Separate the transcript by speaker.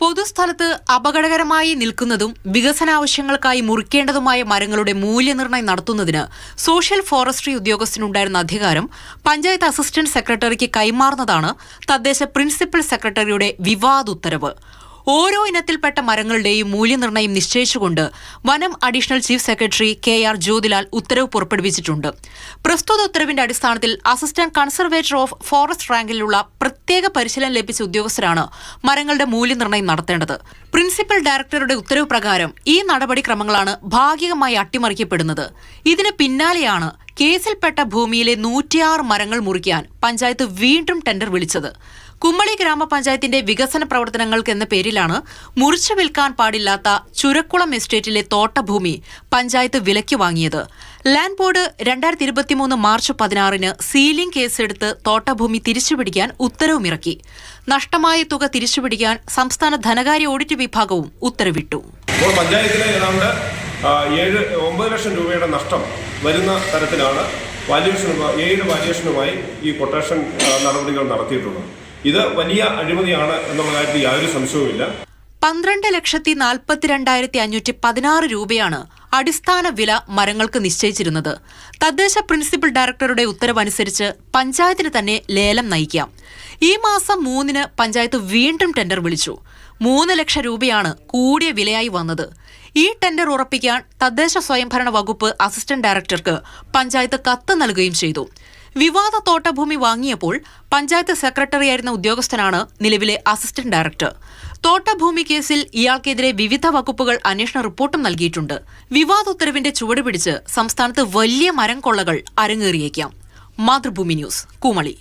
Speaker 1: പൊതുസ്ഥലത്ത് അപകടകരമായി നിൽക്കുന്നതും വികസനാവശ്യങ്ങൾക്കായി മുറിക്കേണ്ടതുമായ മരങ്ങളുടെ മൂല്യനിർണയം നടത്തുന്നതിന് സോഷ്യൽ ഫോറസ്ട്രി ഉദ്യോഗസ്ഥനുണ്ടായിരുന്ന അധികാരം പഞ്ചായത്ത് അസിസ്റ്റന്റ് സെക്രട്ടറിക്ക് കൈമാറുന്നതാണ് തദ്ദേശ പ്രിൻസിപ്പൽ സെക്രട്ടറിയുടെ വിവാദ ഉത്തരവ്. ഓരോ ഇനത്തിൽപ്പെട്ട മരങ്ങളുടെയും മൂല്യനിർണയം നിശ്ചയിച്ചുകൊണ്ട് വനം additional chief secretary K R Jyothilal ഉത്തരവ് പുറപ്പെടുവിച്ചിട്ടുണ്ട്. പ്രസ്തുത ഉത്തരവിന്റെ അടിസ്ഥാനത്തിൽ അസിസ്റ്റന്റ് കൺസർവേറ്റർ ഓഫ് ഫോറസ്റ്റ് റാങ്കിലുള്ള പ്രത്യേക പരിശീലനം ലഭിച്ച ഉദ്യോഗസ്ഥരാണ് മരങ്ങളുടെ മൂല്യനിർണയം നടത്തേണ്ടത്. പ്രിൻസിപ്പൽ ഡയറക്ടറുടെ ഉത്തരവ് പ്രകാരം ഈ നടപടിക്രമങ്ങളാണ് ഭാഗികമായി അട്ടിമറിക്കപ്പെടുന്നത്. ഇതിന് പിന്നാലെയാണ് കേസിൽപ്പെട്ട ഭൂമിയിലെ നൂറ്റിയാറ് മരങ്ങൾ മുറിക്കാൻ പഞ്ചായത്ത് വീണ്ടും ടെൻഡർ വിളിച്ചത്. കുമ്മളി ഗ്രാമപഞ്ചായത്തിന്റെ വികസന പ്രവർത്തനങ്ങൾക്ക് എന്ന പേരിലാണ് മുറിച്ചു വിൽക്കാൻ പാടില്ലാത്ത ചുരക്കുളം എസ്റ്റേറ്റിലെ തോട്ടഭൂമി പഞ്ചായത്ത് വിലയ്ക്ക് വാങ്ങിയത്. ലാൻഡ് ബോർഡ് രണ്ടായിരത്തി ഇരുപത്തിമൂന്ന് മാർച്ച് പതിനാറിന് സീലിംഗ് കേസെടുത്ത് തോട്ടഭൂമി തിരിച്ചുപിടിക്കാൻ ഉത്തരവുമിറക്കി. നഷ്ടമായ തുക തിരിച്ചുപിടിക്കാൻ സംസ്ഥാന ധനകാര്യ ഓഡിറ്റ് വിഭാഗവും ഉത്തരവിട്ടു.
Speaker 2: ഏഴ് ഒമ്പത് ലക്ഷം രൂപയുടെ നഷ്ടം വരുന്ന തരത്തിലാണ് വാല്യുവേഷനുമായി ഏഴ് വാല്യുവേഷനുമായി ഈ കൊട്ടേഷൻ നടപടികൾ നടത്തിയിട്ടുള്ളത്. ഇത് വലിയ അഴിമതിയാണ് എന്നുള്ള കാര്യത്തിൽ യാതൊരു സംശയവുമില്ല.
Speaker 1: പന്ത്രണ്ട് ലക്ഷത്തി നാൽപ്പത്തിരണ്ടായിരത്തി അഞ്ഞൂറ്റി പതിനാറ് രൂപയാണ് അടിസ്ഥാന വില മരങ്ങൾക്ക് നിശ്ചയിച്ചിരുന്നത്. തദ്ദേശ പ്രിൻസിപ്പൽ ഡയറക്ടറുടെ ഉത്തരവനുസരിച്ച് പഞ്ചായത്തിന് തന്നെ ലേലം നയിക്കാം. ഈ മാസം മൂന്നിന് പഞ്ചായത്ത് വീണ്ടും ടെൻഡർ വിളിച്ചു. മൂന്ന് ലക്ഷം രൂപയാണ് കൂടിയ വിലയായി വന്നത്. ഈ ടെൻഡർ ഉറപ്പിക്കാൻ തദ്ദേശ സ്വയംഭരണ വകുപ്പ് അസിസ്റ്റന്റ് ഡയറക്ടർക്ക് പഞ്ചായത്ത് കത്ത് നൽകുകയും ചെയ്തു. വിവാദ തോട്ടഭൂമി വാങ്ങിയപ്പോൾ പഞ്ചായത്ത് സെക്രട്ടറിയായിരുന്ന ഉദ്യോഗസ്ഥനാണ് നിലവിലെ അസിസ്റ്റന്റ് ഡയറക്ടർ. തോട്ടഭൂമി കേസിൽ ഇയാൾക്കെതിരെ വിവിധ വകുപ്പുകൾ അന്വേഷണ റിപ്പോർട്ടും നൽകിയിട്ടുണ്ട്. വിവാദ ഉത്തരവിന്റെ ചുവടുപിടിച്ച് സംസ്ഥാനത്ത് വലിയ മരം കൊള്ളകൾ അരങ്ങേറിയേക്കാം. മാതൃഭൂമി ന്യൂസ് കുമളി.